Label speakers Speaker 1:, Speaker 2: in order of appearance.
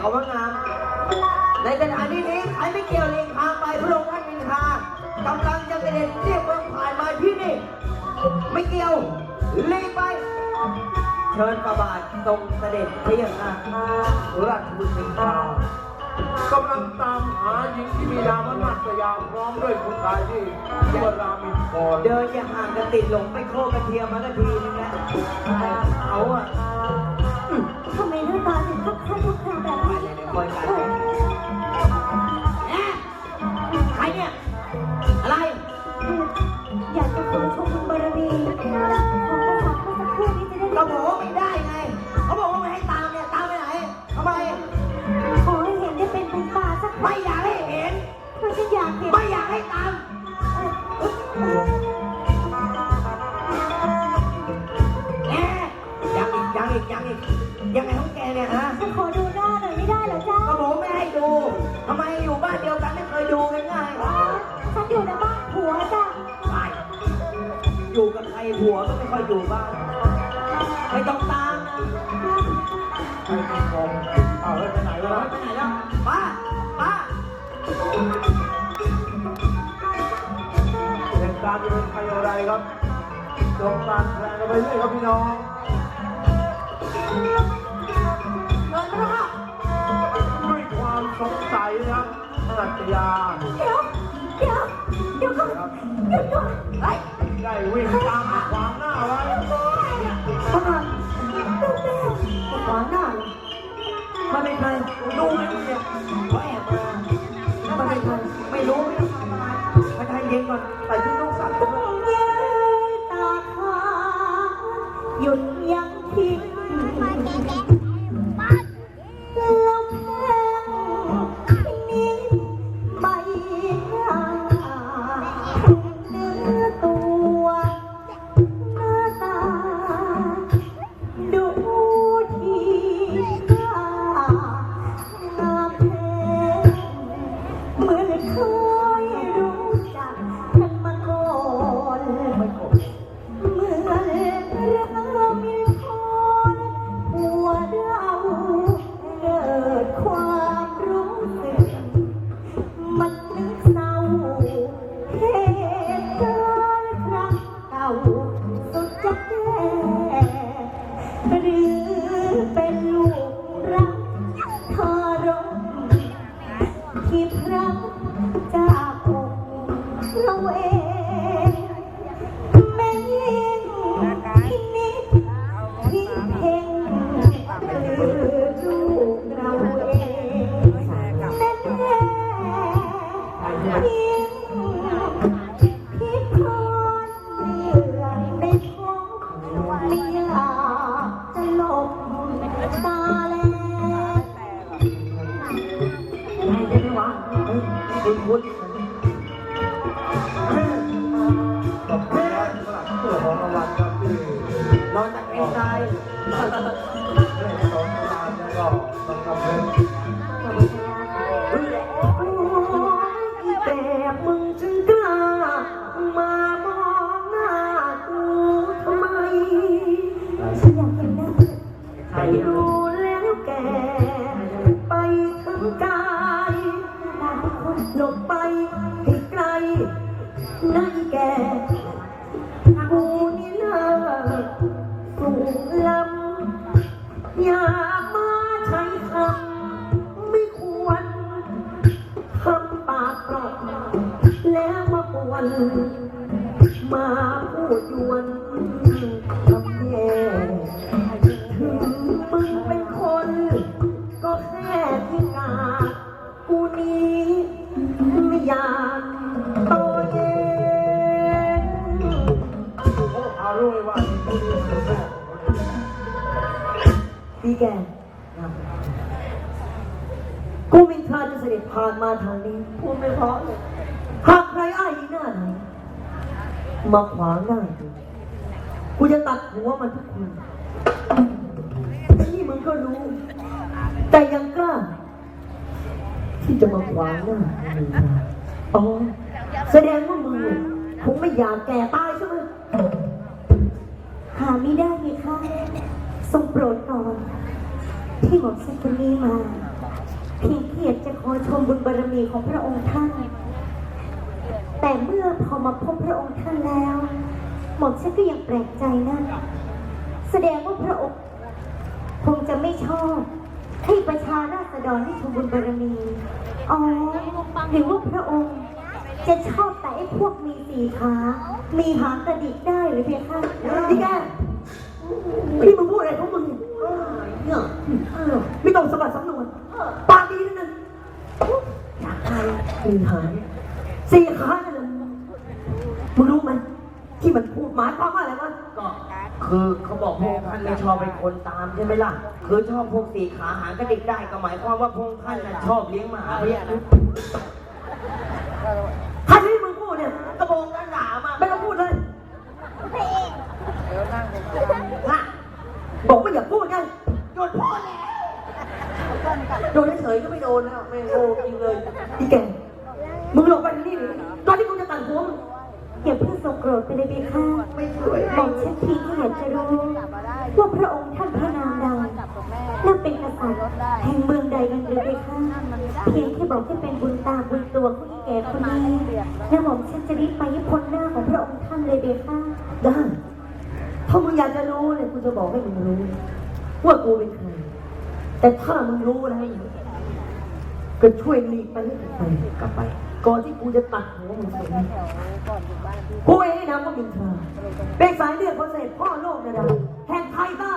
Speaker 1: เขาว่างามในสถานที่นี้ใครไม่เกี่ยวเลียงทางไปพระองค์ท่านมินทากำลังจะเสด็จเรียบเมืองผ่านมาที่นี่ ไม่เกี่ยวเลียงไป เชิญประบาททรงเสด็จเที่ยงนะ
Speaker 2: ราชบุตรมินทากำลังตามหาหญิงที่มีนามว่านัตยาพร้อมด้วยคุณชายที่ชื่อว่ารามินทร
Speaker 1: เดินอย่าห่างกันติดหลงไปโคกระเทียมมานาทีนึงแล้วเขาอะ อยกันแอะใครเนี่ย อะไร
Speaker 3: อ
Speaker 1: ห
Speaker 3: รอจ๊ะ
Speaker 1: ก็บอกไม่ให้ดูทำไมอยู่บ้านเดียวกันไม่เคยดูกันง่ายๆ
Speaker 3: ฉันอยู่ในบ้านผัวจ้ะ
Speaker 1: ไปอยู่กับใครผัวก็ไม่ค่อยอยู่บ้านไม่ต้องตามนะ
Speaker 2: ไปมินทรเอาแล้วไปไหน
Speaker 1: ไป
Speaker 2: แล้ว
Speaker 1: ไหนแล้วป้าป้า
Speaker 2: เหตุการณ์จะเป็นไปอย่างไรครับจงการแสดงกันไปเรื่อยครับพี่น้อง ความสงสัยนะครับนัตยา
Speaker 3: เดี๋ยวเดี๋ยวเดี๋ยวก่อน
Speaker 2: ครับ
Speaker 3: เดี๋ยวก่อน
Speaker 1: เฮ้ย
Speaker 2: ได้วิ่งตามมาขวางหน้าไว้
Speaker 1: ป้าขวางหน้าเลยมันเป็นใครดูไหมมึงเนี่ยเขาแอบมามันเป็นใครไม่รู้ไม่รู้ทำอะไรไปไทยเย็นก่อนใส่ชุดต้องสั่นด้วย
Speaker 3: เย้ตาค้างหยุด เป็นลูกรักทารกที่พระ นอนจา
Speaker 1: กเอ็นไซด์
Speaker 2: เล่นสองรางวัลแล้วก็ต้องทำเรื่อง
Speaker 1: แต่มึงจึงกล้ามามองหน้ากูทำไม
Speaker 3: ฉันอยากเห็นหน้า
Speaker 1: ใครดูแล้วแกไปทั้งกาย
Speaker 3: หน้าทุกคน
Speaker 1: หลบไปให้ไกลนั่น อย่ามาใช้คำไม่ควรทำปากกรอกแล้วมาปวน มาพูดยวนกับแย่ถึงมึงเป็นคน ก็แค่ที่กาดกูนี้ไม่อยากโตเย็น
Speaker 2: โอ้อารู้เลยว่า ที่นี่เป็นแม่คนนี้
Speaker 1: พี่แกกูมินทราจะเสด็จผ่านมาทางนี้ พูดไม่เพราะเลยหากใครอ้ายอีหน้าไหนมาขวางหน้ากูกูจะตัดหัวมันทุกคนนี่มึงก็รู้ แต่ยังกล้า ที่จะมาขวางหน้ามึงอ๋อ แสดงว่ามึงคงไม่อยากแก่ตายใช่ไหม
Speaker 3: หาไม่ได้ไงคะ ทรงโปรดก่อนที่หมอมฉันคนนี้มาเพียงแค่อยากจะขอชมบุญบารมีของพระองค์ท่าน แต่เมื่อพอมาพบพระองค์ท่านแล้ว หม่อมฉันก็ยังแปลกใจนะ แสดงว่าพระองค์คงจะไม่ชอบให้ประชาราษฎรได้ชมบุญบารมีอ๋อหรือว่าพระองค์จะชอบแต่ไอ้พวกมีสี่ขา มีหางกระดิกได้หรือเพียงค่ะ
Speaker 1: นี่แกพี่มึงพูดอะไรของมึงเนี่ยเนี่ยเออไม่ต้องสะบัดสำนวนปากดีนั่นนะอยากใคร มีหายสี่ขานั่นนะมึงรู้ไหมที่มันพูดหมายความว่าอะไรวะ
Speaker 4: ก็คือเขาบอกพระองค์ท่านไม่ชอบเป็นคนตามใช่ไหมล่ะ คือชอบพวกสี่ขาหางกระดิกได้ก็หมายความว่าพระองค์ท่านน่ะชอบเลี้ยงหมาเนี่ย
Speaker 1: ใครที่มึงพูดเนี่ย
Speaker 4: กระโปรงกันหนามา
Speaker 1: ไม่ต้องพูดเลย
Speaker 4: ฮะ
Speaker 1: บอกว่าอย่าพูดไง
Speaker 4: หยุดพูดแล้ว
Speaker 1: โดนเฉยๆก็ไม่โดนแล้วไม่โง่จริงเลยอีแกมึงลงไป นี่ตอนที่กูจะตัดหัวมึง
Speaker 3: อย่าเพิ่งทรงโกรธไปเลยเพียงค่ะ
Speaker 1: ไม่สวย
Speaker 3: หม่อมฉันเพียงแค่อยากจะรู้ว่าพระองค์ท่านพระนามใดและเป็นกษัตริย์แห่งเมืองใดกันหรือเปล่าคะเพียงแค่บอกให้เป็นบุญตาบุญตัวของอีแก่คนนี้และหม่อมฉันจะรีบไปให้พ้นหน้าของพระองค์ท่านเลยเบค่ะ
Speaker 1: ได้ถ้ามึงอยากจะรู้เนี่ยกูจะบอกให้มึงรู้ ว่ากูเป็นใครแต่ถ้ามึงรู้แล้วก็ช่วยหลีกไปให้ไกล
Speaker 4: กลับไป
Speaker 1: ก่อนที่กูจะตัดหัวมึงเสียกูเองให้นามว่ามินทราเป็นสายเลือดของเศษพ่อโลกนะดาแห่งไทยใต้